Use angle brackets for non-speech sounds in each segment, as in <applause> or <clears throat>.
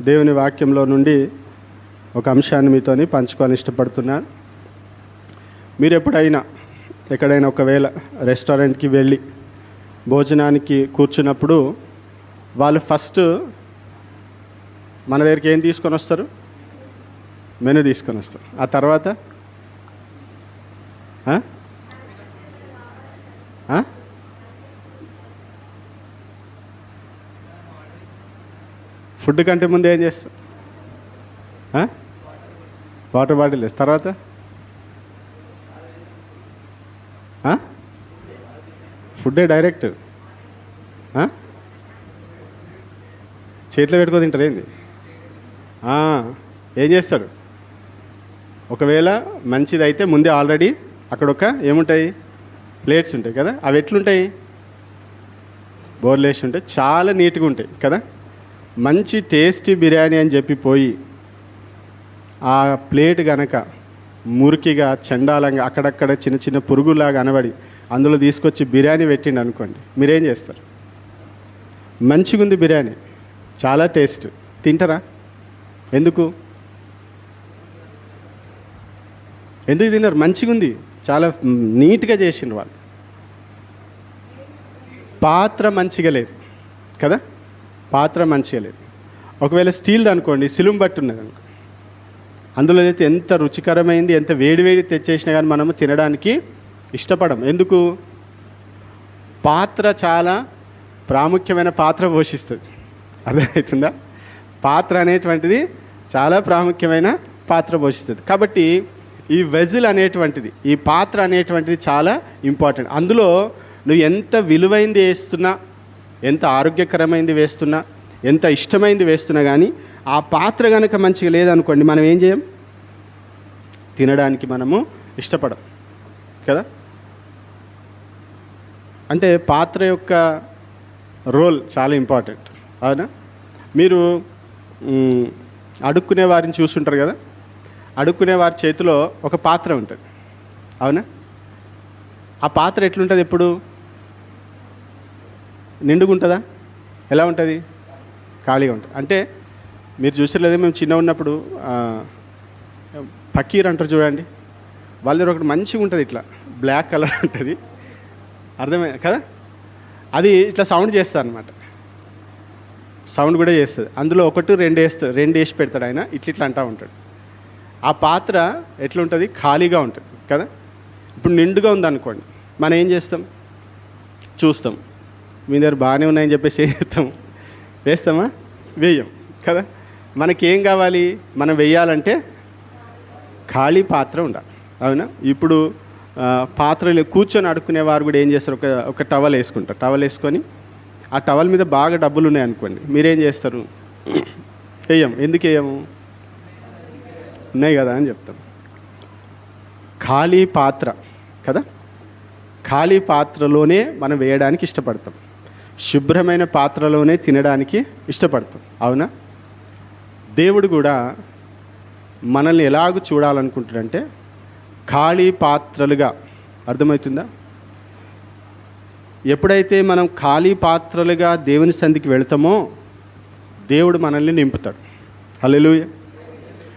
దేవుని వాక్యంలో నుండి ఒక అంశాన్ని మీతోని పంచుకొని ఇష్టపడుతున్నాను మీరు ఎప్పుడైనా ఎక్కడైనా ఒకవేళ రెస్టారెంట్కి వెళ్ళి భోజనానికి కూర్చున్నప్పుడు వాళ్ళు ఫస్ట్ మన దగ్గరికి ఏం తీసుకొని వస్తారు? మెనూ తీసుకొని వస్తారు. ఆ తర్వాత ఆ? ఆ? ఫుడ్ కంటే ముందు ఏం చేస్తాం? వాటర్ బాటిల్ వేస్తారు తర్వాత? ఫుడ్డే డైరెక్ట్. చేతిలో పెట్టుకో తింటారు ఏంది? ఏం చేస్తాడు? ఒకవేళ మంచిది అయితే ముందే ఆల్రెడీ అక్కడ ఒక ఏముంటాయి? ప్లేట్స్ ఉంటాయి కదా? అవి ఎట్లుంటాయి? బోర్లేసి ఉంటాయి. చాలా నీట్గా ఉంటాయి కదా? మంచి టేస్టీ బిర్యానీ అని చెప్పి పోయి ఆ ప్లేట్ గనక మురికిగా చండాలంగా అక్కడక్కడ చిన్న చిన్న పురుగులాగా అనబడి అందులో తీసుకొచ్చి బిర్యానీ పెట్టిండు అనుకోండి మీరేం చేస్తారు? మంచిగా ఉంది బిర్యానీ చాలా టేస్ట్. తింటారా? ఎందుకు? ఎందుకు తిన్నారు? మంచిగా ఉంది చాలా నీట్గా చేసిండ్రు వాళ్ళు. పాత్ర మంచిగా లేదు కదా? పాత్ర మంచిగా లేదు. ఒకవేళ స్టీల్ది అనుకోండి సిలుం బట్టి ఉన్నది అనుకో. అందులో అయితే ఎంత రుచికరమైంది ఎంత వేడివేడి తెచ్చేసినా కానీ మనము తినడానికి ఇష్టపడం. ఎందుకు? పాత్ర చాలా ప్రాముఖ్యమైన పాత్ర పోషిస్తుంది. అర్థమవుతుందా? పాత్ర అనేటువంటిది చాలా ప్రాముఖ్యమైన పాత్ర పోషిస్తుంది. కాబట్టి ఈ వెజిల్ అనేటువంటిది ఈ పాత్ర అనేటువంటిది చాలా ఇంపార్టెంట్. అందులో నువ్వు ఎంత విలువైంది వేస్తున్నా ఎంత ఆరోగ్యకరమైంది వేస్తున్నా ఎంత ఇష్టమైంది వేస్తున్నా కానీ ఆ పాత్ర కనుక మంచిగా లేదనుకోండి మనం ఏం చేయం? తినడానికి మనము ఇష్టపడం. కదా? అంటే పాత్ర యొక్క రోల్ చాలా ఇంపార్టెంట్. అవునా? మీరు అడుక్కునే వారిని చూస్తుంటారు కదా? అడుక్కునే వారి చేతిలో ఒక పాత్ర ఉంటుంది. అవునా? ఆ పాత్ర ఎట్లుంటుంది ఎప్పుడు? నిండుగుంటుందా? ఎలా ఉంటుంది? ఖాళీగా ఉంటుంది అంటే మీరు చూసలేదు మేము చిన్న ఉన్నప్పుడు ఆ, పకీర్ అంటారు చూడండి. వాళ్ళ దగ్గర ఒకటి మంచిగా ఉంటుంది ఇట్లా బ్లాక్ కలర్ ఉంటుంది. అర్థమే కదా? అది ఇట్లా సౌండ్ చేస్తుంది అనమాట సౌండ్ కూడా చేస్తుంది. అందులో ఒకటి రెండు వేస్తాడు రెండు వేసి పెడతాడు ఆయన ఇట్లా ఇట్లా అంటూ ఉంటాడు. ఆ పాత్ర ఎట్లుంటుంది? ఖాళీగా ఉంటుంది కదా? ఇప్పుడు నిండుగా ఉందనుకోండి మనం ఏం చేస్తాం? చూస్తాం. మీ దగ్గర బాగానే ఉన్నాయని చెప్పేసి ఏం చేస్తాం? వేస్తామా? వేయం. కదా? మనకేం కావాలి? మనం వేయాలంటే ఖాళీ పాత్ర ఉండాలి. అవునా? ఇప్పుడు పాత్రలు కూర్చొని అడుక్కునే వారు కూడా ఏం చేస్తారు? ఒక ఒక టవల్ వేసుకుంటారు. టవల్ వేసుకొని ఆ టవల్ మీద బాగా డబ్బులు ఉన్నాయనుకోండి మీరేం చేస్తారు? వేయం. ఎందుకు వేయము ఉన్నాయి కదా అని చెప్తాం. ఖాళీ పాత్ర. కదా? ఖాళీ పాత్రలోనే మనం వేయడానికి ఇష్టపడతాం. శుభ్రమైన పాత్రలోనే తినడానికి ఇష్టపడతాం. అవునా? దేవుడు కూడా మనల్ని ఎలాగ చూడాలనుకుంటాడంటే ఖాళీ పాత్రలుగా. అర్థమవుతుందా? ఎప్పుడైతే మనం ఖాళీ పాత్రలుగా దేవుని సంధికి వెళ్తామో దేవుడు మనల్ని నింపుతాడు. హల్లెలూయా.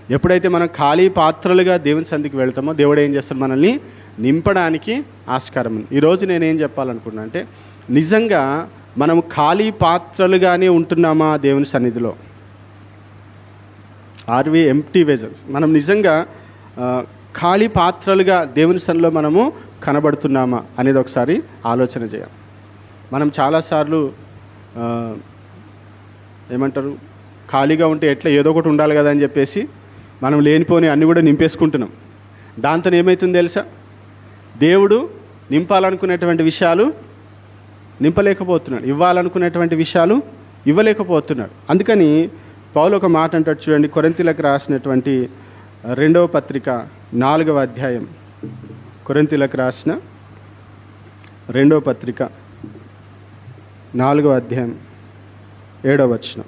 ఎప్పుడైతే మనం ఖాళీ పాత్రలుగా దేవుని సంధికి వెళ్తామో దేవుడు ఏం చేస్తాడు మనల్ని నింపడానికి ఆస్కారం ఈరోజు నేనేం చెప్పాలనుకున్నా అంటే నిజంగా మనం ఖాళీ పాత్రలుగానే ఉంటున్నామా దేవుని సన్నిధిలో? ఆర్వి ఎంటీ వెజల్స్ మనం నిజంగా ఖాళీ పాత్రలుగా దేవుని సన్నిలో మనము కనబడుతున్నామా అనేది ఒకసారి ఆలోచన చేయాలి. మనం చాలాసార్లు ఏమంటారు ఖాళీగా ఉంటే ఎట్లా ఏదో ఒకటి ఉండాలి కదా అని చెప్పేసి మనం లేనిపోని అన్నీ కూడా నింపేసుకుంటున్నాం. దాంతో ఏమవుతుంది తెలుసా? దేవుడు నింపాలనుకునేటువంటి విషయాలు నింపలేకపోతున్నాడు. ఇవ్వాలనుకునేటువంటి విషయాలు ఇవ్వలేకపోతున్నాడు. అందుకని పౌలు ఒక మాట అంటాడు చూడండి కొరింతీలకు రాసినటువంటి రెండవ పత్రిక నాలుగవ అధ్యాయం. కొరింతీలకు రాసిన రెండవ పత్రిక నాలుగవ అధ్యాయం ఏడవ వచనం.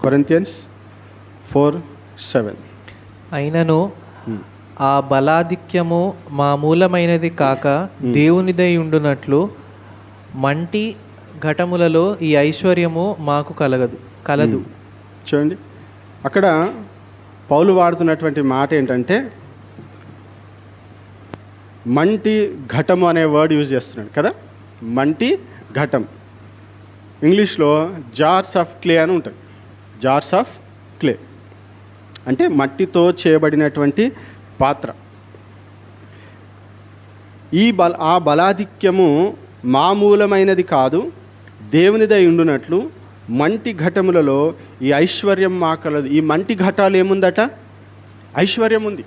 Corinthians four seven. అయినను ఆ బలాధిక్యము మామూలమైనది కాక దేవునిదై ఉండునట్లు మంటి ఘటములలో ఈ ఐశ్వర్యము మాకు కలగదు కలదు. చూడండి. అక్కడ పౌలు వాడుతున్నటువంటి మాట ఏంటంటే మంటి ఘటము అనే వర్డ్ యూజ్ చేస్తున్నాడు కదా? మంటి ఘటం. ఇంగ్లీష్లో జార్స్ ఆఫ్ క్లే అని ఉంటుంది. Jars of clay. అంటే మట్టితో చేయబడినటువంటి పాత్ర. ఈ బల ఆ బలాధిక్యము మామూలమైనది కాదు దేవునిదై ఉండునట్లు మంటి ఘటములలో ఈ ఐశ్వర్యం మాకలదు ఈ మంటి ఘటాలు ఏముందట? ఐశ్వర్యం ఉంది.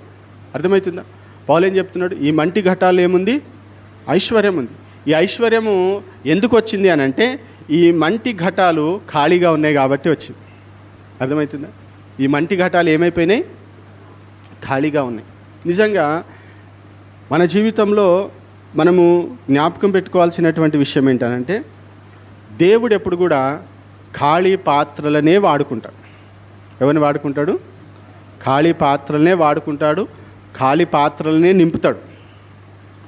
అర్థమవుతుందా? పౌలు ఏం చెప్తున్నాడు? ఈ మంటి ఘటాలు ఏముంది? ఐశ్వర్యం ఉంది. ఈ ఐశ్వర్యము ఎందుకు వచ్చింది అని అంటే ఈ మంటి ఘటాలు ఖాళీగా ఉన్నాయి కాబట్టి వచ్చింది. అర్థమవుతుందా? ఈ మంటి ఘటాలు ఏమైపోయినాయి? ఖాళీగా ఉన్నాయి. నిజంగా మన జీవితంలో మనము జ్ఞాపకం పెట్టుకోవాల్సినటువంటి విషయం ఏంటంటే దేవుడు ఎప్పుడు కూడా ఖాళీ పాత్రలనే వాడుకుంటాడు. ఎవరిని వాడుకుంటాడు? ఖాళీ పాత్రలనే వాడుకుంటాడు ఖాళీ పాత్రలనే నింపుతాడు.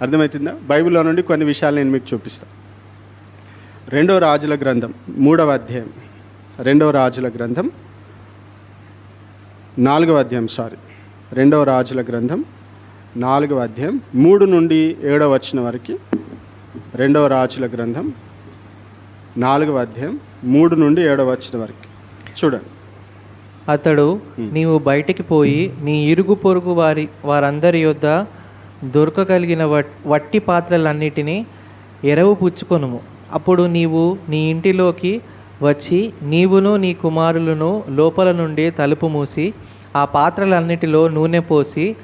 అర్థమవుతుందా? బైబిల్లో నుండి కొన్ని విషయాలు నేను మీకు చూపిస్తాను రెండో రాజుల గ్రంథం మూడవ అధ్యాయం. రెండవ రాజుల గ్రంథం నాలుగవ అధ్యాయం సారీ. రెండవ రాజుల గ్రంథం నాలుగవ అధ్యాయం మూడు నుండి ఏడవ వచ్చిన వరకు రెండవ రాజుల గ్రంథం నాలుగవ అధ్యాయం మూడు నుండి ఏడవ వచ్చిన వరకు. చూడండి. అతడు నీవు బయటికి పోయి నీ ఇరుగు పొరుగు వారి వారందరి యొద్ద దొరకగలిగిన వట్- వట్టి పాత్రలన్నిటినీ ఎరవు పుచ్చుకొనుము. అప్పుడు నీవు నీ ఇంటిలోకి వచ్చి నీవును నీ కుమారులను లోపల నుండి తలుపు మూసి ఆ పాత్రలన్నిటిలో నూనె పోసి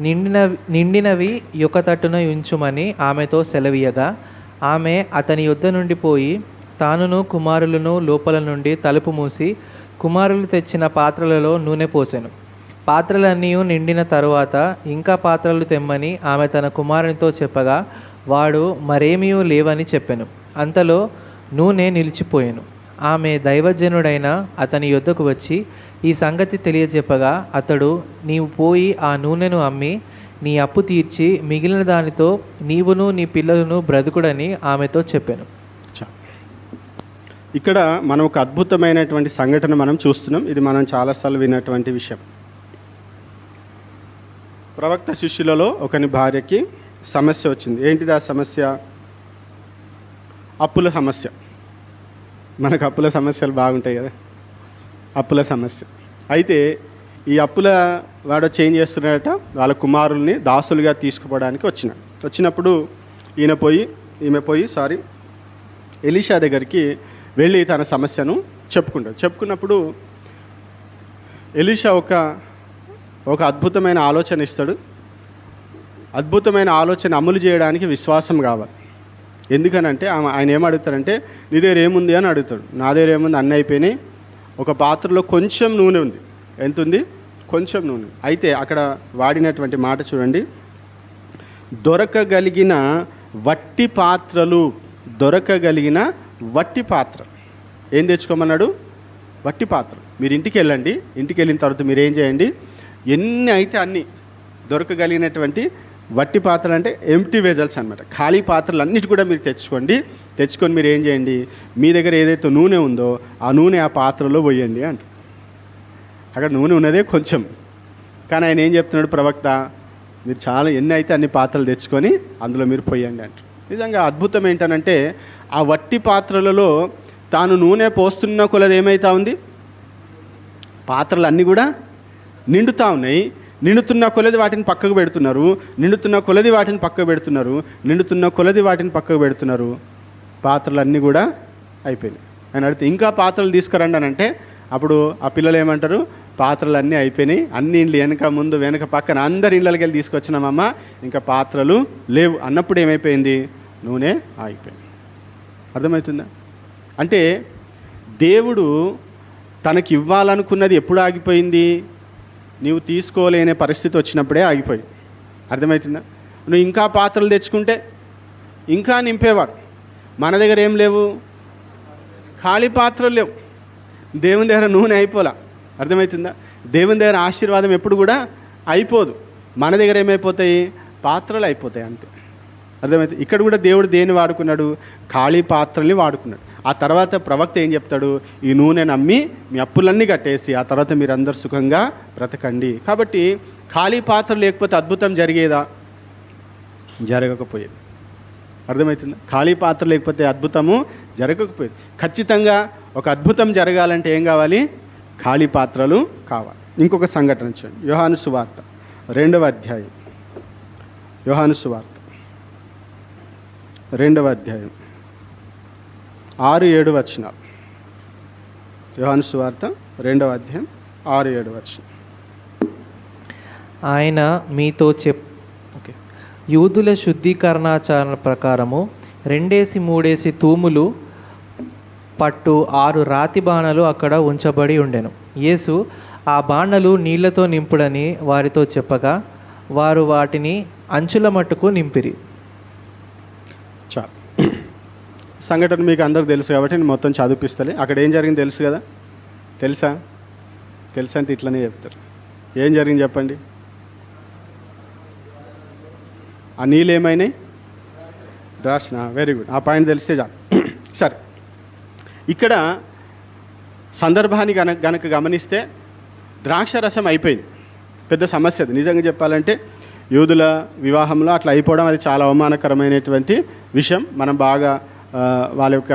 నిండిన నిండినవి యొక్క తట్టున ఉంచుమని ఆమెతో సెలవీయగా ఆమె అతని యుద్ధ నుండి పోయి తానును కుమారులను లోపల నుండి తలుపు మూసి కుమారులు తెచ్చిన పాత్రలలో నూనె పోసెను. పాత్రలన్నీ నిండిన తరువాత ఇంకా పాత్రలు తెమ్మని ఆమె తన కుమారునితో చెప్పగా వాడు మరేమీ లేవని చెప్పెను. అంతలో నూనె నిలిచిపోయాను. ఆమె దైవజనుడైన అతని యొద్దకు వచ్చి ఈ సంగతి తెలియజెప్పగా అతడు నీవు పోయి ఆ నూనెను అమ్మి నీ అప్పు తీర్చి మిగిలిన దానితో నీవును నీ పిల్లలను బ్రతుకుడని ఆమెతో చెప్పాను. ఇక్కడ మనం ఒక అద్భుతమైనటువంటి సంఘటన మనం చూస్తున్నాం. ఇది మనం చాలాసార్లు విన్నటువంటి విషయం. ప్రవక్త శిష్యులలో ఒకని భార్యకి సమస్య వచ్చింది. ఏంటిది ఆ సమస్య? అప్పుల సమస్య. మనకు అప్పుల సమస్యలు బాగుంటాయి కదా. అప్పుల సమస్య. అయితే ఈ అప్పుల వాడు చేంజ్ చేస్తున్నాడట. వాళ్ళ కుమారుల్ని దాసులుగా తీసుకుపోవడానికి వచ్చిన. వచ్చినప్పుడు ఈయన పోయి ఈమె పోయి సారీ ఎలీషా దగ్గరికి వెళ్ళి తన సమస్యను చెప్పుకుంటాడు. చెప్పుకున్నప్పుడు ఎలీషా ఒక ఒక అద్భుతమైన ఆలోచన ఇస్తాడు. అద్భుతమైన ఆలోచన అమలు చేయడానికి విశ్వాసం కావాలి. ఎందుకనంటే ఆమె ఆయన ఏం అడుగుతాడంటే నీ దగ్గర ఏముంది? అని అడుగుతాడు. నా దగ్గర ఏముంది? అన్నీ అయిపోయినాయి. ఒక పాత్రలో కొంచెం నూనె ఉంది. ఎంత ఉంది? కొంచెం నూనె. అయితే అక్కడ వాడినటువంటి మాట చూడండి. దొరకగలిగిన వట్టి పాత్రలు దొరకగలిగిన వట్టి పాత్ర. ఏం తెచ్చుకోమన్నాడు? వట్టి పాత్ర. మీరు ఇంటికి వెళ్ళండి. ఇంటికి వెళ్ళిన తర్వాత మీరు ఏం చేయండి? ఎన్ని అయితే అన్ని దొరకగలిగినటువంటి వట్టి పాత్రలు అంటే ఎంటీ వెజల్స్ అనమాట ఖాళీ పాత్రలు అన్నిటి కూడా మీరు తెచ్చుకోండి. తెచ్చుకొని మీరు ఏం చేయండి? మీ దగ్గర ఏదైతే నూనె ఉందో ఆ నూనె ఆ పాత్రలో పోయండి అంట. అక్కడ నూనె ఉన్నదే కొంచెం. కానీ ఆయన ఏం చెప్తున్నాడు ప్రవక్త? మీరు చాలా ఎన్ని అయితే అన్ని పాత్రలు తెచ్చుకొని అందులో మీరు పోయండి అంట. నిజంగా అద్భుతం ఏంటనంటే ఆ వట్టి పాత్రలలో తాను నూనె పోస్తున్న కొలది ఏమవుతా ఉంది? పాత్రలు అన్నీ కూడా నిండుతా ఉన్నాయి. నిండుతున్న కొలది వాటిని పక్కకు పెడుతున్నారు. నిండుతున్న కొలది వాటిని పక్కకు పెడుతున్నారు. నిండుతున్న కొలది వాటిని పక్కకు పెడుతున్నారు. పాత్రలు అన్నీ కూడా అయిపోయినాయి. అని అడిగితే ఇంకా పాత్రలు తీసుకురండి అని అంటే అప్పుడు ఆ పిల్లలు ఏమంటారు? పాత్రలు అన్నీ అయిపోయినాయి. అన్ని ఇండ్లు వెనక ముందు వెనక పక్కన అందరి ఇళ్ళకి వెళ్ళి తీసుకొచ్చినామమ్మ ఇంకా పాత్రలు లేవు. అన్నప్పుడు ఏమైపోయింది? నూనె ఆగిపోయింది. అర్థమవుతుందా? అంటే దేవుడు తనకి ఇవ్వాలనుకున్నది ఎప్పుడు ఆగిపోయింది? నీవు తీసుకోలేని పరిస్థితి వచ్చినప్పుడే ఆగిపోయి. అర్థమవుతుందా? నువ్వు ఇంకా పాత్రలు తెచ్చుకుంటే ఇంకా నింపేవాడు. మన దగ్గర ఏం లేవు? ఖాళీ పాత్రలు లేవు. దేవుని దగ్గర నూనె అయిపోలా. అర్థమవుతుందా? దేవుని దగ్గర ఆశీర్వాదం ఎప్పుడు కూడా అయిపోదు. మన దగ్గర ఏమైపోతాయి? పాత్రలు అయిపోతాయి అంతే. అర్థమవుతుంది? ఇక్కడ కూడా దేవుడు దేన్ని వాడుకున్నాడు? ఖాళీ పాత్రల్ని వాడుకున్నాడు. ఆ తర్వాత ప్రవక్త ఏం చెప్తాడు? ఈ నూనె నమ్మి మీ అప్పులన్నీ కట్టేసి ఆ తర్వాత మీరందరూ సుఖంగా బ్రతకండి. కాబట్టి ఖాళీ పాత్ర లేకపోతే అద్భుతం జరిగేదా? జరగకపోయేది. అర్థమవుతుంది? ఖాళీ పాత్ర లేకపోతే అద్భుతము జరగకపోయేది. ఖచ్చితంగా ఒక అద్భుతం జరగాలంటే ఏం కావాలి? ఖాళీ పాత్రలు కావాలి. ఇంకొక సంఘటన చూడండి. యోహాను సువార్త రెండవ అధ్యాయం. యోహాను సువార్త రెండవ అధ్యాయం. ఆరు ఏడు వచనాలు. యోహాను సువార్త రెండవ అధ్యాయం ఆరు ఏడు వచనం. ఆయన మీతో చెప్ ఓకే. యూదుల శుద్ధీకరణాచారణ ప్రకారము రెండేసి మూడేసి తూములు పట్టు ఆరు రాతి బాణలు అక్కడ ఉంచబడి ఉండెను. యేసు ఆ బాణలు నీళ్ళతో నింపుడని వారితో చెప్పగా వారు వాటిని అంచుల మట్టుకు నింపిరి. చాలు. సంఘటన మీకు అందరూ తెలుసు కాబట్టి నేను మొత్తం చదివిపిస్తలే. అక్కడ ఏం జరిగింది తెలుసు కదా? తెలుసా? తెలుసా అంటే ఇట్లనే చెప్తారు. ఏం జరిగింది చెప్పండి? ఆ నీళ్ళు ఏమైనాయి? ద్రాక్ష వెరీ గుడ్ ఆ పాయింట్ తెలిస్తే చాలు. <clears throat> సరే. ఇక్కడ సందర్భాన్ని గనక గనక గమనిస్తే ద్రాక్ష రసం అయిపోయింది. పెద్ద సమస్య అది. నిజంగా చెప్పాలంటే యూదుల వివాహంలో అట్లా అయిపోవడం అది చాలా అవమానకరమైనటువంటి విషయం. మనం బాగా వాళ్ళ యొక్క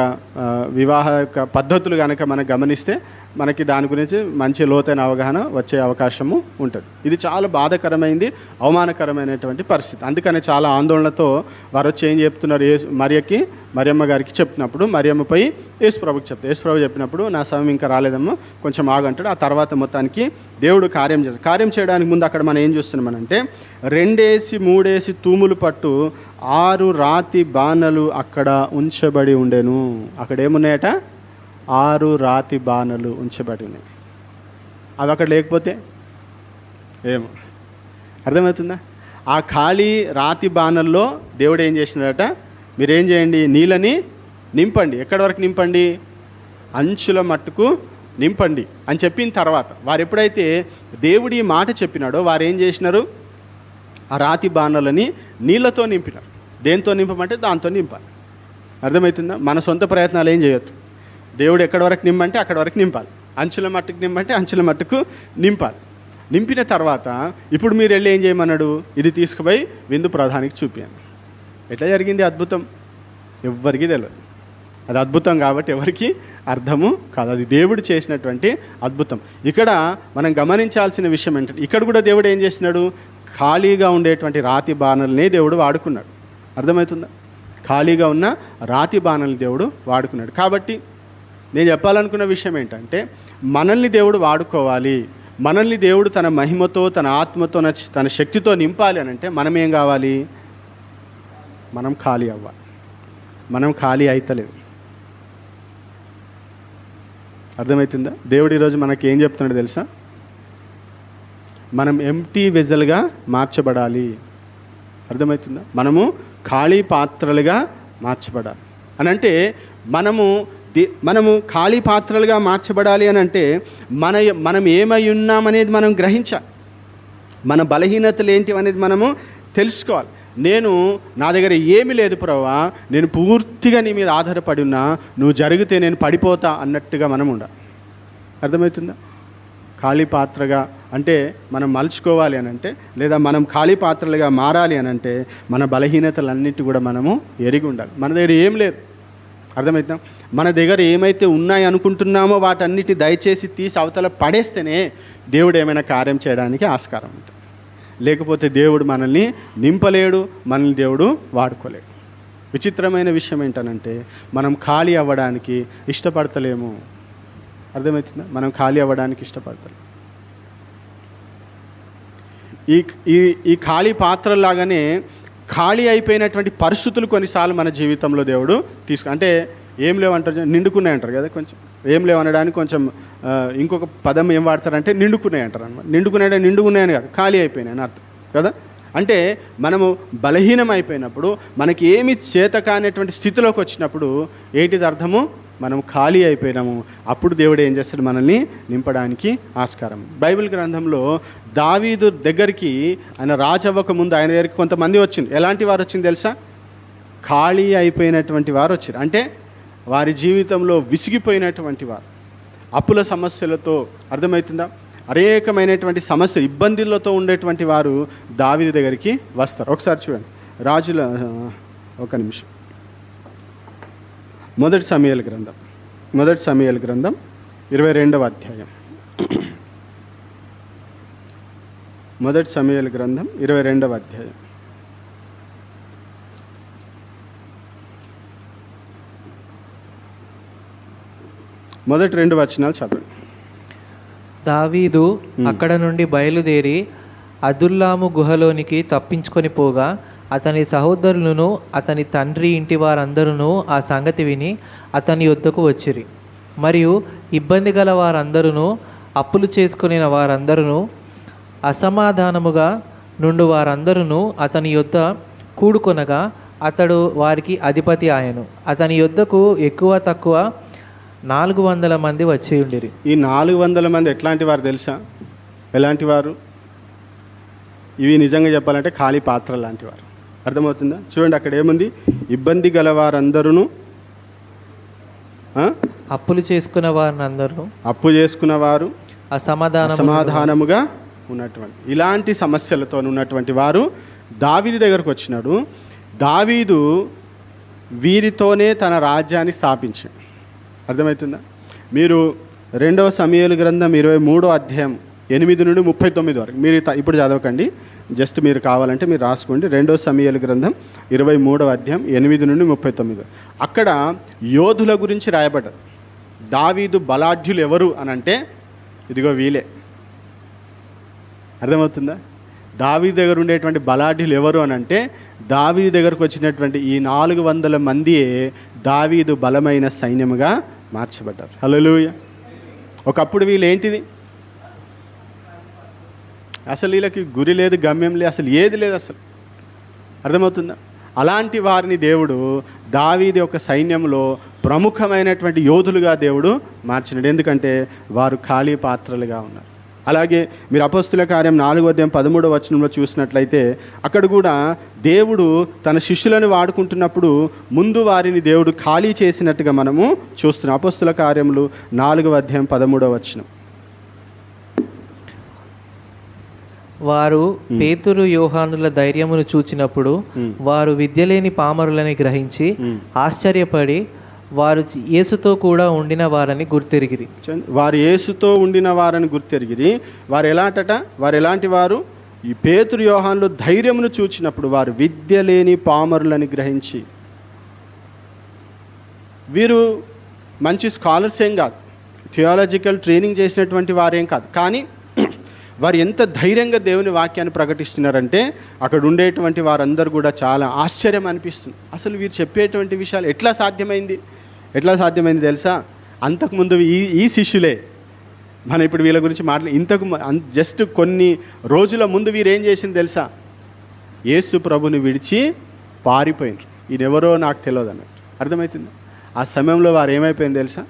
వివాహ యొక్క పద్ధతులు కనుక మనం గమనిస్తే మనకి దాని గురించి మంచి లోతైన అవగాహన వచ్చే అవకాశము ఉంటుంది. ఇది చాలా బాధకరమైంది అవమానకరమైనటువంటి పరిస్థితి. అందుకని చాలా ఆందోళనతో వారు వచ్చి ఏం చెప్తున్నారు? ఏ మరియకి మరియమ్మ గారికి చెప్పినప్పుడు మరియమ్మపై యేసుప్రభుకి చెప్తారు యేసుప్రభు చెప్పినప్పుడు నా సమయం ఇంకా రాలేదమ్మా కొంచెం ఆగంటాడు. ఆ తర్వాత మొత్తానికి దేవుడు కార్యం చేస్తాడు. కార్యం చేయడానికి ముందు అక్కడ మనం ఏం చూస్తున్నామనంటే రెండేసి మూడేసి తూములు పట్టు ఆరు రాతి బాణలు అక్కడ ఉంచబడి ఉండెను. అక్కడ ఏమున్నాయట? ఆరు రాతి బాణలు ఉంచబడినవి. అవి అక్కడ లేకపోతే ఏమో. అర్థమవుతుందా? ఆ ఖాళీ రాతి బాణల్లో దేవుడు ఏం చేసినాడట? మీరేం చేయండి? నీళ్ళని నింపండి. ఎక్కడి వరకు నింపండి? అంచుల మట్టుకు నింపండి అని చెప్పిన తర్వాత వారు ఎప్పుడైతే దేవుడి మాట చెప్పినాడో వారు ఏం చేసినారు? ఆ రాతి బాణలని నీళ్ళతో నింపినారు. దేంతో నింపమంటే దాంతో నింపాలి. అర్థమవుతుందా? మన సొంత ప్రయత్నాలు ఏం చేయొద్దు. దేవుడు ఎక్కడి వరకు నింపంటే అక్కడ వరకు నింపాలి. అంచుల మట్టుకు నింపంటే అంచుల మట్టుకు నింపాలి. నింపిన తర్వాత ఇప్పుడు మీరు వెళ్ళి ఏం చేయమన్నాడు? ఇది తీసుకుపోయి విందు ప్రధానికి చూపించండి ఎట్లా జరిగింది అద్భుతం? ఎవ్వరికీ తెలియదు అది అద్భుతం కాబట్టి ఎవరికి అర్థము కాదు. అది దేవుడు చేసినటువంటి అద్భుతం. ఇక్కడ మనం గమనించాల్సిన విషయం ఏంటంటే ఇక్కడ కూడా దేవుడు ఏం చేసినాడు ఖాళీగా ఉండేటువంటి రాతి బాణల్ని దేవుడు వాడుకున్నాడు. అర్థమవుతుందా? ఖాళీగా ఉన్న రాతి బాణల్ని దేవుడు వాడుకున్నాడు. కాబట్టి నేను చెప్పాలనుకున్న విషయం ఏంటంటే మనల్ని దేవుడు వాడుకోవాలి. మనల్ని దేవుడు తన మహిమతో తన ఆత్మతో తన శక్తితో నింపాలి అని అంటే మనం ఏం కావాలి? మనం ఖాళీ అవ్వాలి. మనం ఖాళీ అవుతలేదు అర్థమవుతుందా దేవుడు ఈరోజు మనకి ఏం చెప్తున్నాడు తెలుసా? మనం ఎంటీ వెజల్గా మార్చబడాలి. అర్థమవుతుందా మనము ఖాళీ పాత్రలుగా మార్చబడాలి. అని అంటే మనము మనము ఖాళీ పాత్రలుగా మార్చబడాలి అని అంటే మన మనం ఏమై ఉన్నామనేది మనం గ్రహించాలి మన బలహీనతలు ఏంటి అనేది మనము తెలుసుకోవాలి. నేను నా దగ్గర ఏమీ లేదు ప్రభా నేను పూర్తిగా నీ మీద ఆధారపడి ఉన్నా నువ్వు జరిగితే నేను పడిపోతా అన్నట్టుగా మనం ఉండాలి. అర్థమవుతుందా? ఖాళీ పాత్రగా అంటే మనం మలుచుకోవాలి అని అంటే లేదా మనం ఖాళీ పాత్రలుగా మారాలి అని అంటే మన బలహీనతలన్నిటి కూడా మనము ఎరిగి ఉండాలి. మన దగ్గర ఏం లేదు. అర్థమవుతుందా మన దగ్గర ఏమైతే ఉన్నాయి అనుకుంటున్నామో వాటన్నిటి దయచేసి తీసి అవతల పడేస్తేనే దేవుడు ఏమైనా కార్యం చేయడానికి ఆస్కారం ఉంటుంది. లేకపోతే దేవుడు మనల్ని నింపలేడు మనల్ని దేవుడు వాడుకోలేడు. విచిత్రమైన విషయం ఏంటనంటే మనం ఖాళీ అవ్వడానికి ఇష్టపడతలేము. అర్థమవుతుందా? మనం ఖాళీ అవ్వడానికి ఇష్టపడతలేము. ఈ ఈ ఈ ఖాళీ పాత్రలాగానే ఖాళీ అయిపోయినటువంటి పరిస్థితులు కొన్నిసార్లు మన జీవితంలో దేవుడు తీసుకు అంటే ఏం లేవంటారు నిండుకున్నాయి అంటారు కదా కొంచెం. ఏం లేవు అనడానికి కొంచెం ఇంకొక పదం ఏం వాడతారంటే నిండుకున్నాయి అంటారు అనమాట నిండుకున్నాయంటే నిండుకున్నాయని కాదు ఖాళీ అయిపోయినాయని అర్థం. కదా? అంటే మనము బలహీనం అయిపోయినప్పుడు మనకి ఏమి చేత కానటువంటి స్థితిలోకి వచ్చినప్పుడు ఏంటిది అర్థము? మనం ఖాళీ అయిపోయినాము. అప్పుడు దేవుడు ఏం చేస్తాడు మనల్ని నింపడానికి ఆస్కారం. బైబిల్ గ్రంథంలో దావీదు దగ్గరికి ఆయన రాజవ్వక ముందు ఆయన దగ్గరికి కొంతమంది వచ్చింది ఎలాంటి వారు వచ్చింది తెలుసా? ఖాళీ అయిపోయినటువంటి వారు వచ్చారు అంటే వారి జీవితంలో విసిగిపోయినటువంటి వారు. అప్పుల సమస్యలతో అర్థమవుతుందా? అనేకమైనటువంటి సమస్య ఇబ్బందులతో ఉండేటువంటి వారు దావీదు దగ్గరికి వస్తారు. ఒకసారి చూడండి. రాజుల ఒక నిమిషం. మొదటి సమయాల గ్రంథం. మొదటి సమయాల గ్రంథం ఇరవై రెండవ అధ్యాయం. మొదటి సమయాల గ్రంథం ఇరవై రెండవ అధ్యాయం. మొదటి రెండు వచనాలు చదవండి. దావీదు అక్కడ నుండి బయలుదేరి అదుల్లాము గుహలోనికి తప్పించుకొని పోగా అతని సహోదరులను అతని తండ్రి ఇంటి వారందరూ ఆ సంగతి విని అతని యొద్దకు వచ్చిరి. మరియు ఇబ్బంది గల వారందరూ అప్పులు చేసుకుని వారందరూ అసమాధానముగా నుండి వారందరూ అతని యొద్ద కూడుకొనగా అతడు వారికి అధిపతి ఆయను. అతని యొద్దకు ఎక్కువ తక్కువ నాలుగు వందల మంది వచ్చి ఉండిరి. ఈ నాలుగు వందల మంది ఎట్లాంటి వారు తెలుసా? ఎలాంటి వారు? ఇవి నిజంగా చెప్పాలంటే ఖాళీ పాత్ర లాంటి వారు. అర్థమవుతుందా? చూడండి అక్కడ ఏముంది? ఇబ్బంది గల వారందరూ అప్పులు చేసుకున్న వారిని అందరూ అప్పు చేసుకున్న వారు అసమాధానం సమాధానముగా ఉన్నటువంటి ఇలాంటి సమస్యలతో ఉన్నటువంటి వారు దావీదు దగ్గరకు వచ్చినాడు. దావీదు వీరితోనే తన రాజ్యాన్ని స్థాపించాడు. అర్థమవుతుందా? మీరు రెండవ సమయాల గ్రంథం ఇరవై మూడో అధ్యాయం ఎనిమిది నుండి ముప్పై తొమ్మిది వరకు మీరు ఇప్పుడు చదవకండి. జస్ట్ మీరు కావాలంటే మీరు రాసుకోండి. రెండో సమయాల గ్రంథం ఇరవై మూడవ అధ్యాయం ఎనిమిది నుండి ముప్పై తొమ్మిది. అక్కడ యోధుల గురించి రాయబడ్డది దావీదు బలాఢ్యులు ఎవరు అని అంటే ఇదిగో వీలే అర్థమవుతుందా? దావీ దగ్గర ఉండేటువంటి బలాఢ్యులు ఎవరు అని అంటే దావీ దగ్గరకు వచ్చినటువంటి ఈ నాలుగు వందల మందియే దావీదు బలమైన సైన్యముగా మార్చబడ్డారు. హలో ఒకప్పుడు వీళ్ళు ఏంటిది? అసలు వీళ్ళకి గురి లేదు గమ్యం లేదు అసలు ఏది లేదు అసలు. అర్థమవుతుందా? అలాంటి వారిని దేవుడు దావీది యొక్క సైన్యంలో ప్రముఖమైనటువంటి యోధులుగా దేవుడు మార్చినాడు. ఎందుకంటే వారు ఖాళీ పాత్రలుగా ఉన్నారు. అలాగే మీరు అపస్తుల కార్యం నాలుగో అధ్యాయం పదమూడవ వచనంలో చూసినట్లయితే అక్కడ కూడా దేవుడు తన శిష్యులను వాడుకుంటున్నప్పుడు ముందు వారిని దేవుడు ఖాళీ చేసినట్టుగా మనము చూస్తున్నాం. అపస్తుల కార్యములు నాలుగవ అధ్యాయం పదమూడవ వచనం. వారు పేతురు యోహానుల ధైర్యమును చూచినప్పుడు. వారు విద్యలేని పామరులని గ్రహించి. ఆశ్చర్యపడి వారు యేసుతో కూడా ఉండిన వారని గుర్తెరిగిరి. వారు యేసుతో ఉండిన వారని గుర్తెరిగిరి. వారు ఎలాంటట? వారు ఎలాంటి వారు? ఈ పేతురు యోహాన్లో ధైర్యమును చూచినప్పుడు వారు విద్య లేని పామరులని గ్రహించి. వీరు మంచి స్కాలర్స్ ఏం కాదు. థియాలజికల్ ట్రైనింగ్ చేసినటువంటి వారేం కాదు. కానీ వారు ఎంత ధైర్యంగా దేవుని వాక్యాన్ని ప్రకటిస్తున్నారంటే అక్కడ ఉండేటువంటి వారందరూ కూడా చాలా ఆశ్చర్యం అనిపిస్తుంది. అసలు వీరు చెప్పేటువంటి విషయాలు ఎట్లా సాధ్యమైంది? ఎట్లా సాధ్యమైంది తెలుసా? అంతకుముందు ఈ ఈ శిష్యులే మనం ఇప్పుడు వీళ్ళ గురించి మాట్లా ఇంతకు జస్ట్ కొన్ని రోజుల ముందు వీరు ఏం చేసింది తెలుసా? యేసు ప్రభుని విడిచి పారిపోయినారు. ఈయనెవరో నాకు తెలియదు అన్నట్టు అర్థమవుతుంది ఆ సమయంలో వారు ఏమైపోయింది తెలుసా?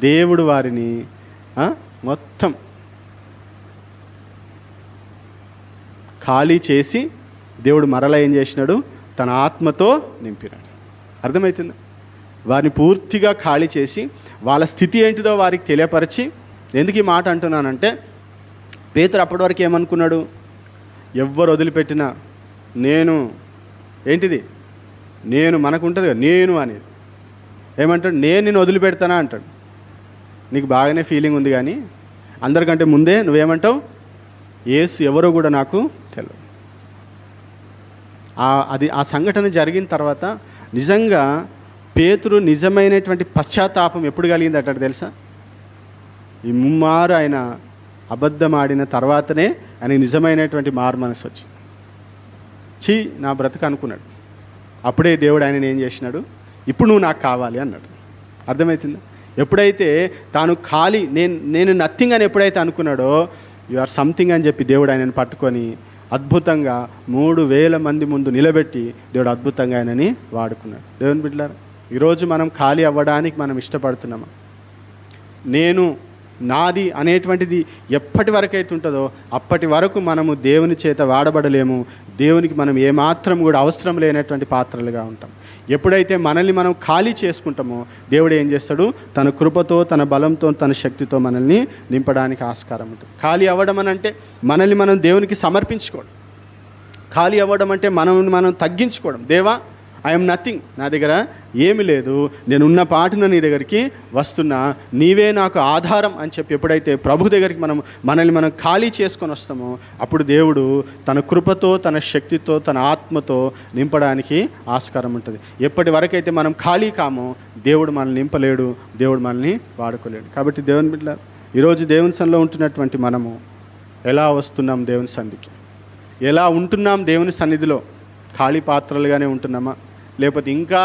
దేవుడు వారిని మొత్తం ఖాళీ చేసి దేవుడు మరలా ఏం చేసినాడు? తన ఆత్మతో నింపినాడు. అర్థమవుతుంది వారిని పూర్తిగా ఖాళీ చేసి వాళ్ళ స్థితి ఏంటిదో వారికి తెలియపరిచి ఎందుకు ఈ మాట అంటున్నానంటే పేతురు అప్పటి వరకు ఏమనుకున్నాడు? ఎవ్వరు వదిలిపెట్టినా నేను ఏంటిది? నేను మనకు ఉంటుంది కదా నేను అనేది. ఏమంటాడు? నేను నిన్ను వదిలిపెడతానా అంటాడు. నీకు బాగానే ఫీలింగ్ ఉంది కానీ అందరికంటే ముందే నువ్వేమంటావు? ఏసు ఎవరో కూడా నాకు తెలియదు అది ఆ సంఘటన జరిగిన తర్వాత నిజంగా పేతురు నిజమైనటువంటి పశ్చాత్తాపం ఎప్పుడు కలిగింది అంటాడు తెలుసా? ఈ ముమ్మారు ఆయన అబద్ధం ఆడిన తర్వాతనే ఆయన నిజమైనటువంటి మారు మనసు వచ్చింది. చీ నా బ్రతుకు అనుకున్నాడు. అప్పుడే దేవుడు ఆయన ఏం చేసినాడు? ఇప్పుడు నువ్వు నాకు కావాలి అన్నాడు. అర్థమవుతుందా ఎప్పుడైతే తాను ఖాళీ నేను నేను నథింగ్ అని ఎప్పుడైతే అనుకున్నాడో యు ఆర్ సంథింగ్ అని చెప్పి దేవుడు ఆయనను పట్టుకొని అద్భుతంగా మూడు వేల మంది ముందు నిలబెట్టి దేవుడు అద్భుతంగా ఆయనని వాడుకున్నాడు. దేవుని బిడ్డలారు ఈరోజు మనం ఖాళీ అవ్వడానికి మనం ఇష్టపడుతున్నాము? నేను నాది అనేటువంటిది ఎప్పటి వరకు అయితే ఉంటుందో అప్పటి వరకు మనము దేవుని చేత వాడబడలేము. దేవునికి మనం ఏమాత్రం కూడా అవసరం లేనటువంటి పాత్రలుగా ఉంటాం. ఎప్పుడైతే మనల్ని మనం ఖాళీ చేసుకుంటామో దేవుడు ఏం చేస్తాడు? తన కృపతో తన బలంతో తన శక్తితో మనల్ని నింపడానికి ఆస్కారం ఉంటుంది. ఖాళీ అవ్వడం అని అంటే మనల్ని మనం దేవునికి సమర్పించుకోవడం. ఖాళీ అవ్వడం అంటే మనం మనం తగ్గించుకోవడం. దేవా ఐఎమ్ నథింగ్ నా దగ్గర ఏమి లేదు. నేను ఉన్న పాటున నీ దగ్గరికి వస్తున్నా. నీవే నాకు ఆధారం అని చెప్పి ఎప్పుడైతే ప్రభు దగ్గరికి మనం మనల్ని మనం ఖాళీ చేసుకొని వస్తామో అప్పుడు దేవుడు తన కృపతో తన శక్తితో తన ఆత్మతో నింపడానికి ఆస్కారం ఉంటుంది. ఎప్పటి వరకైతే మనం ఖాళీ కామో దేవుడు మనల్ని నింపలేడు దేవుడు మనల్ని వాడుకోలేడు. కాబట్టి దేవుని బిడ్డ ఈరోజు దేవుని సన్లో ఉంటున్నటువంటి మనము ఎలా వస్తున్నాం దేవుని సన్నిధికి? ఎలా ఉంటున్నాం దేవుని సన్నిధిలో? ఖాళీ పాత్రలుగానే ఉంటున్నామా? లేకపోతే ఇంకా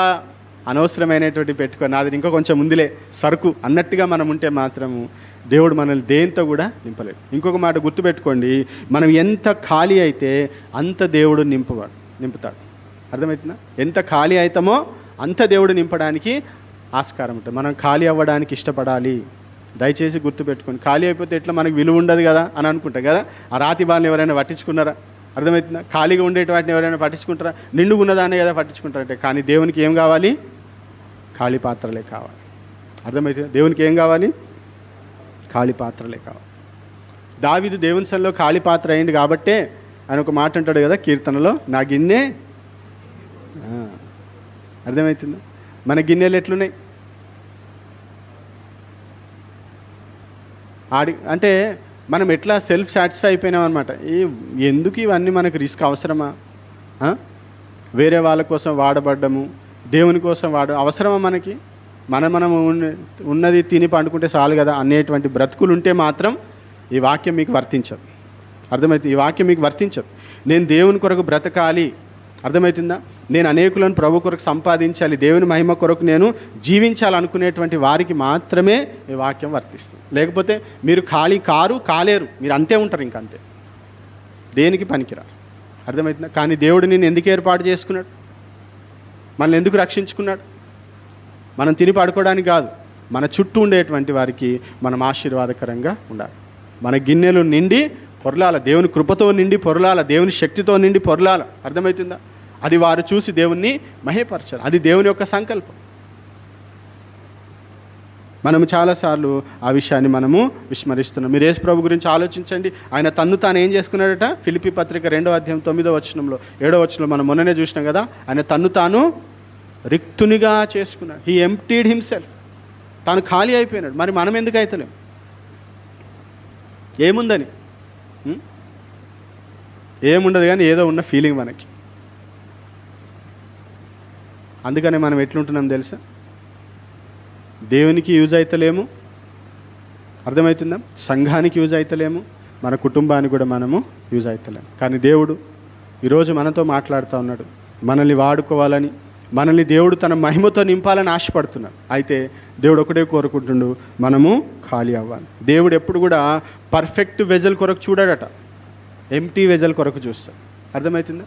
అనవసరమైనటువంటి పెట్టుకొని నాది ఇంకా కొంచెం ముందులే సరుకు అన్నట్టుగా మనం ఉంటే మాత్రము దేవుడు మనల్ని దేంతో కూడా నింపలేడు ఇంకొక మాట గుర్తుపెట్టుకోండి మనం ఎంత ఖాళీ అయితే అంత దేవుడు నింపవాడు నింపుతాడు. అర్థమవుతుందా ఎంత ఖాళీ అవుతామో అంత దేవుడు నింపడానికి ఆస్కారం ఉంటుంది. మనం ఖాళీ అవ్వడానికి ఇష్టపడాలి. దయచేసి గుర్తుపెట్టుకోండి ఖాళీ అయిపోతే ఎట్లా మనకు విలువ ఉండదు కదా అని అనుకుంటా కదా? ఆ రాతి బాలను ఎవరైనా పట్టించుకున్నారా? అర్థమవుతుందా? ఖాళీగా ఉండేటి వాటిని ఎవరైనా పట్టించుకుంటారా? నిండు ఉన్నదాన్ని కదా పట్టించుకుంటారంటే కానీ దేవునికి ఏం కావాలి? ఖాళీ పాత్రలే కావాలి. అర్థమవుతుంది? దేవునికి ఏం కావాలి? ఖాళీ పాత్రలే కావాలి. దావిదు దేవుని సన్నిలో ఖాళీ పాత్ర అయింది కాబట్టే ఆయన ఒక మాట అంటాడు కదా కీర్తనలో నా గిన్నె అర్థమవుతుందా? మన గిన్నెలు ఎట్లున్నాయి? ఆడి అంటే మనం ఎట్లా సెల్ఫ్ సాటిస్ఫై అయిపోయినాం అనమాట ఈ ఎందుకు ఇవన్నీ మనకు రిస్క్ అవసరమా? వేరే వాళ్ళ కోసం వాడబడ్డము దేవుని కోసం వాడ అవసరమా మనకి? మన మనం ఉన్న- ఉన్నది తిని పండుకుంటే చాలు కదా అనేటువంటి బ్రతుకులు ఉంటే మాత్రం ఈ వాక్యం మీకు వర్తించదు. అర్థమైతే ఈ వాక్యం మీకు వర్తించదు. నేను దేవుని కొరకు బ్రతకాలి అర్థమవుతుందా? నేను అనేకులను ప్రభు కొరకు సంపాదించాలి దేవుని మహిమ కొరకు నేను జీవించాలనుకునేటువంటి వారికి మాత్రమే ఈ వాక్యం వర్తిస్తుంది. లేకపోతే మీరు ఖాళీ కారు కాలేరు మీరు అంతే ఉంటారు ఇంక అంతే. దేనికి పనికిరారు? అర్థమవుతుందా? కానీ దేవుడు నిన్ను ఎందుకు ఏర్పాటు చేసుకున్నాడు? మనల్ని ఎందుకు రక్షించుకున్నాడు? మనం తిని పడుకోవడానికి కాదు మన చుట్టూ ఉండేటువంటి వారికి మనం ఆశీర్వాదకరంగా ఉండాలి. మన గిన్నెలు నిండి పొరలాల దేవుని కృపతో నిండి పొరలాల దేవుని శక్తితో నిండి పొరలాల అర్థమవుతుందా? అది వారు చూసి దేవుణ్ణి మహేపరచాలి అది దేవుని యొక్క సంకల్పం. మనము చాలాసార్లు ఆ విషయాన్ని మనము విస్మరిస్తున్నాం. మీరు యేసు ప్రభు గురించి ఆలోచించండి. ఆయన తన్ను తాను ఏం చేసుకున్నాడట? ఫిలిపి పత్రిక రెండో అధ్యాయం తొమ్మిదో వచనంలో ఏడో వచనంలో మనం మొన్ననే చూసినాం కదా ఆయన తన్ను తాను రిక్తునిగా చేసుకున్నాడు. హీ ఎంప్టీడ్ హిమ్సెల్ఫ్ తాను ఖాళీ అయిపోయినాడు. మరి మనం ఎందుకు అవుతలేం ఏముందని? ఏముండదు కానీ ఏదో ఉన్న ఫీలింగ్ మనకి. అందుకనే మనం ఎట్లుంటున్నాం తెలుసా? దేవునికి యూజ్ అవుతలేము అర్థమవుతుందా? సంఘానికి యూజ్ అవుతలేము మన కుటుంబానికి కూడా మనము యూజ్ అవుతలేము కానీ దేవుడు ఈరోజు మనతో మాట్లాడుతూ ఉన్నాడు. మనల్ని వాడుకోవాలని మనల్ని దేవుడు తన మహిమతో నింపాలని ఆశపడుతున్నాడు అయితే దేవుడు ఒకటే కోరుకుంటుండు మనము ఖాళీ అవ్వాలి. దేవుడు ఎప్పుడు కూడా పర్ఫెక్ట్ వెజల్ కొరకు చూడడట. ఎంటీ వెజల్ కొరకు చూస్తాడు. అర్థమవుతుందా?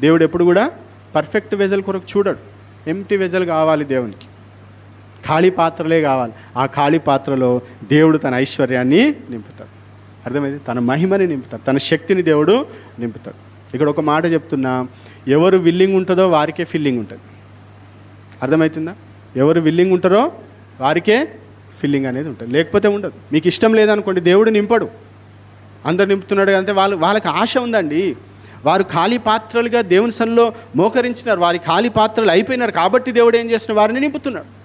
దేవుడు ఎప్పుడు కూడా పర్ఫెక్ట్ వెజల్ కొరకు చూడడు. ఎంటీ వెజల్ కావాలి దేవునికి. ఖాళీ పాత్రలే కావాలి. ఆ ఖాళీ పాత్రలో దేవుడు తన ఐశ్వర్యాన్ని నింపుతాడు. అర్థమైంది? తన మహిమని నింపుతాడు. తన శక్తిని దేవుడు నింపుతాడు. ఇక్కడ ఒక మాట చెప్తున్నా. ఎవరు విల్లింగ్ ఉంటుందో వారికే ఫిల్లింగ్ ఉంటుంది. అర్థమవుతుందా ఎవరు విల్లింగ్ ఉంటారో వారికే ఫిల్లింగ్ అనేది ఉంటుంది. లేకపోతే ఉండదు. మీకు ఇష్టం లేదనుకోండి దేవుడు నింపడు. అందరు నింపుతున్నాడు అంటే వాళ్ళు వాళ్ళకి ఆశ ఉందండి. వారు ఖాళీ పాత్రలుగా దేవుని సన్నిలో మోకరించినారు. వారి ఖాళీ పాత్రలు అయిపోయినారు. కాబట్టి దేవుడు ఏం చేస్తున్నాడు? వారిని నింపుతున్నాడు.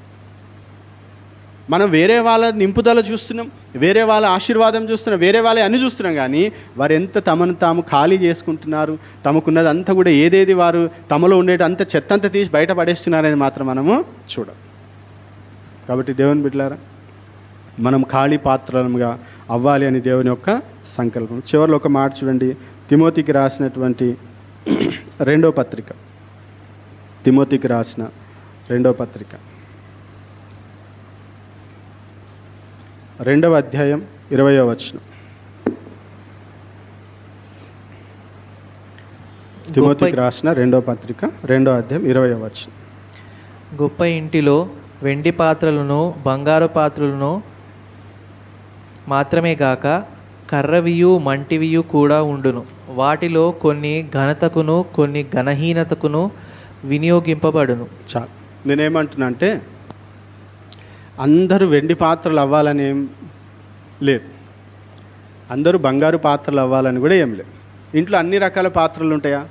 మనం వేరే వాళ్ళ నింపుదల చూస్తున్నాం వేరే వాళ్ళ ఆశీర్వాదం చూస్తున్నాం వేరే వాళ్ళే అన్ని చూస్తున్నాం కానీ వారు ఎంత తమను తాము ఖాళీ చేసుకుంటున్నారు తమకున్నది అంతా కూడా ఏదేది వారు తమలో ఉండేటి అంత చెత్త అంతా తీసి బయట పడేస్తున్నారని మాత్రం మనము చూడం. కాబట్టి దేవుని బిడ్డలారా మనం ఖాళీ పాత్రలుగా అవ్వాలి అని దేవుని యొక్క సంకల్పం. చివరిలో ఒక మాట చూడండి. తిమోతికి రాసినటువంటి <clears throat> రెండో పత్రిక. తిమోతికి రాసిన రెండో పత్రిక. రెండవ అధ్యాయం ఇరవయో వచనం. తిమోతికి రాసిన రెండో పత్రిక రెండో అధ్యాయం ఇరవయో వచనం. గొప్ప ఇంటిలో వెండి పాత్రలను బంగారు పాత్రలను మాత్రమే గాక కర్రవియు మంటివియు కూడా ఉండును. వాటిలో కొన్ని ఘనతకును కొన్ని ఘనహీనతకును వినియోగింపబడును. చాలు. నేనేమంటున్నా అంటే అందరూ వెండి పాత్రలు అవ్వాలని ఏం లేదు. అందరూ బంగారు పాత్రలు అవ్వాలని కూడా ఏం లేదు. ఇంట్లో అన్ని రకాల పాత్రలు ఉంటాయా?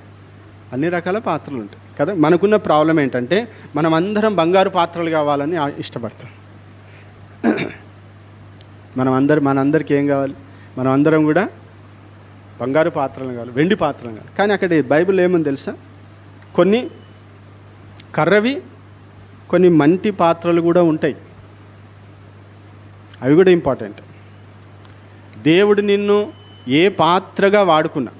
అన్ని రకాల పాత్రలు ఉంటాయి. కదా? మనకున్న ప్రాబ్లం ఏంటంటే మనం అందరం బంగారు పాత్రలు కావాలని ఇష్టపడతాం. మనం అందరు మనందరికీ ఏం కావాలి? మనం అందరం కూడా బంగారు పాత్రలు కావాలి వెండి పాత్రలు కావాలి. కానీ అక్కడ బైబిల్ ఏముంది తెలుసా? కొన్ని కర్రవి కొన్ని మంటి పాత్రలు కూడా ఉంటాయి. అవి కూడా ఇంపార్టెంట్. దేవుడు నిన్ను ఏ పాత్రగా వాడుకున్నా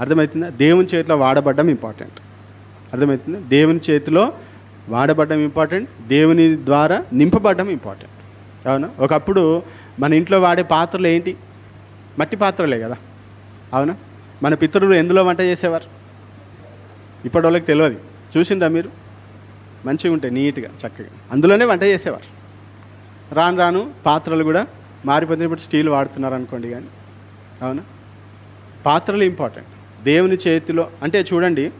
అర్థమవుతుందా? దేవుని చేతిలో వాడబడ్డం ఇంపార్టెంట్. అర్థమవుతుందా? దేవుని చేతిలో వాడబడ్డం ఇంపార్టెంట్ దేవుని ద్వారా నింపబడ్డం ఇంపార్టెంట్. అవునా? ఒకప్పుడు మన ఇంట్లో వాడే పాత్రలు ఏంటి? మట్టి పాత్రలే కదా. అవునా? మన పితరులు ఎందులో వంట చేసేవారు? ఇప్పటి వాళ్ళకి తెలియదు చూసిండ్రా మీరు? మంచిగా ఉంటాయి నీట్గా చక్కగా. అందులోనే వంట చేసేవారు. రాను రాను పాత్రలు కూడా మారిపోతే ఇప్పుడు స్టీల్ వాడుతున్నారు అనుకోండి కానీ. అవునా? పాత్రలు ఇంపార్టెంట్ దేవుని చేతిలో అంటే చూడండి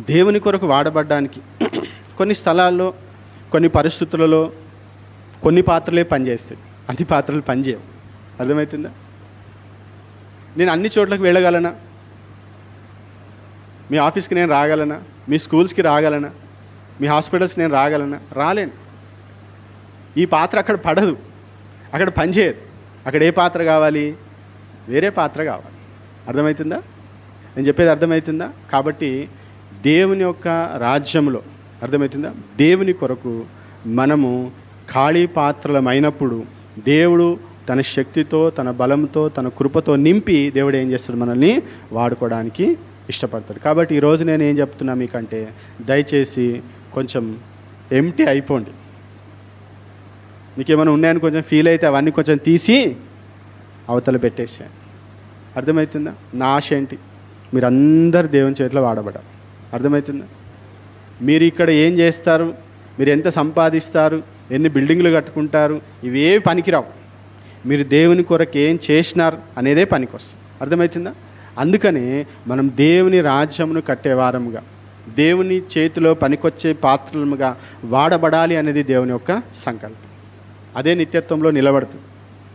దేవుని కొరకు వాడబడ్డానికి కొన్ని స్థలాల్లో కొన్ని పరిస్థితులలో కొన్ని పాత్రలే పనిచేస్తాయి. అన్ని పాత్రలు పనిచేయవు. అర్థమవుతుందా? నేను అన్ని చోట్లకు వెళ్ళగలనా? మీ ఆఫీస్కి నేను రాగలనా? మీ స్కూల్స్కి రాగలనా? మీ హాస్పిటల్స్ నేను రాగలనా? రాలేను. ఈ పాత్ర అక్కడ పడదు. అక్కడ పనిచేయదు అక్కడ ఏ పాత్ర కావాలి? వేరే పాత్ర కావాలి. అర్థమవుతుందా నేను చెప్పేది అర్థమవుతుందా కాబట్టి దేవుని యొక్క రాజ్యంలో అర్థమవుతుందా దేవుని కొరకు మనము ఖాళీ పాత్రలమైనప్పుడు దేవుడు తన శక్తితో తన బలంతో తన కృపతో నింపి దేవుడు ఏం చేస్తాడు మనల్ని వాడుకోవడానికి ఇష్టపడతాడు. కాబట్టి ఈరోజు నేను ఏం చెప్తున్నా మీకంటే దయచేసి కొంచెం ఎంటీ అయిపోండి. నీకేమైనా ఉన్నాయని కొంచెం ఫీల్ అయితే అవన్నీ కొంచెం తీసి అవతల పెట్టేసాను అర్థమవుతుందా నా ఆశ ఏంటి? మీరందరు దేవుని చేతిలో వాడబడాలి అర్థమవుతుందా మీరు ఇక్కడ ఏం చేస్తారు? మీరు ఎంత సంపాదిస్తారు? ఎన్ని బిల్డింగ్లు కట్టుకుంటారు? ఇవేవి పనికిరావు. మీరు దేవుని కొరకు ఏం చేసినారు అనేదే పనికి వస్తుంది అర్థమవుతుందా అందుకనే మనం దేవుని రాజ్యమును కట్టేవారముగా దేవుని చేతిలో పనికొచ్చే పాత్రలుగా వాడబడాలి అనేది దేవుని యొక్క సంకల్పం. అదే నిత్యత్వంలో నిలబడుతుంది.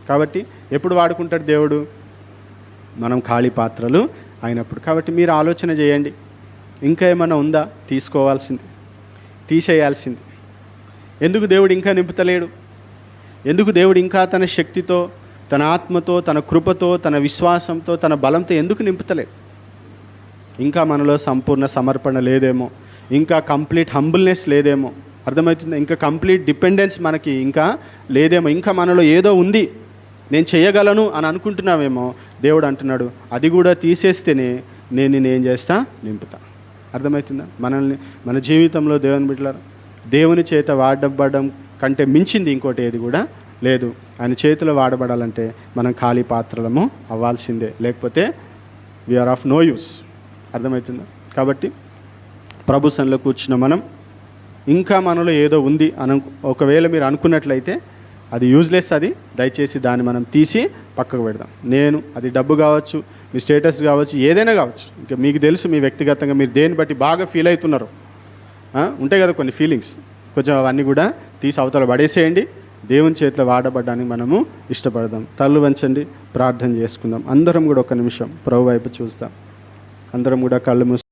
కాబట్టి ఎప్పుడు వాడుకుంటాడు దేవుడు? మనం ఖాళీ పాత్రలు అయినప్పుడు. కాబట్టి మీరు ఆలోచన చేయండి. ఇంకా ఏమైనా ఉందా? తీసుకోవాల్సింది. తీసేయాల్సింది. ఎందుకు దేవుడు ఇంకా నింపుతలేడు? ఎందుకు దేవుడు ఇంకా తన శక్తితో తన ఆత్మతో తన కృపతో తన విశ్వాసంతో తన బలంతో ఎందుకు నింపుతలేడు? ఇంకా మనలో సంపూర్ణ సమర్పణ లేదేమో. ఇంకా కంప్లీట్ హంబుల్నెస్ లేదేమో. అర్థమవుతుంది? ఇంకా కంప్లీట్ డిపెండెన్స్ మనకి ఇంకా లేదేమో. ఇంకా మనలో ఏదో ఉంది. నేను చేయగలను అని అనుకుంటున్నావేమో దేవుడు అంటున్నాడు. అది కూడా తీసేస్తేనే నేను నేను ఏం చేస్తా? నింపుతా. అర్థమవుతుందా? మనల్ని మన జీవితంలో దేవుని బిడ్డలారు దేవుని చేత వాడబడడం కంటే మించింది ఇంకోటి ఏది కూడా లేదు. ఆయన చేతిలో వాడబడాలంటే మనం ఖాళీ పాత్రలము అవ్వాల్సిందే. లేకపోతే వీఆర్ ఆఫ్ నో యూస్ అర్థమవుతుందా? కాబట్టి ప్రభు సన్లో కూర్చున్న మనం ఇంకా మనలో ఏదో ఉంది అను ఒకవేళ మీరు అనుకున్నట్లయితే అది యూజ్లెస్ అది. దయచేసి దాన్ని మనం తీసి పక్కకు పెడదాం. నేను అది డబ్బు కావచ్చు మీ స్టేటస్ కావచ్చు ఏదైనా కావచ్చు. ఇంకా మీకు తెలుసు మీ వ్యక్తిగతంగా మీరు దేన్ని బట్టి బాగా ఫీల్ అవుతున్నారు. ఉంటాయి కదా కొన్ని ఫీలింగ్స్ కొంచెం అవన్నీ కూడా తీసి అవతల పడేసేయండి. దేవుని చేతిలో వాడబడ్డానికి మనము ఇష్టపడదాం. తల్లు వంచండి ప్రార్థన చేసుకుందాం. అందరం కూడా ఒక నిమిషం ప్రభు వైపు చూస్తాం. అందరం కూడా కళ్ళు మూసి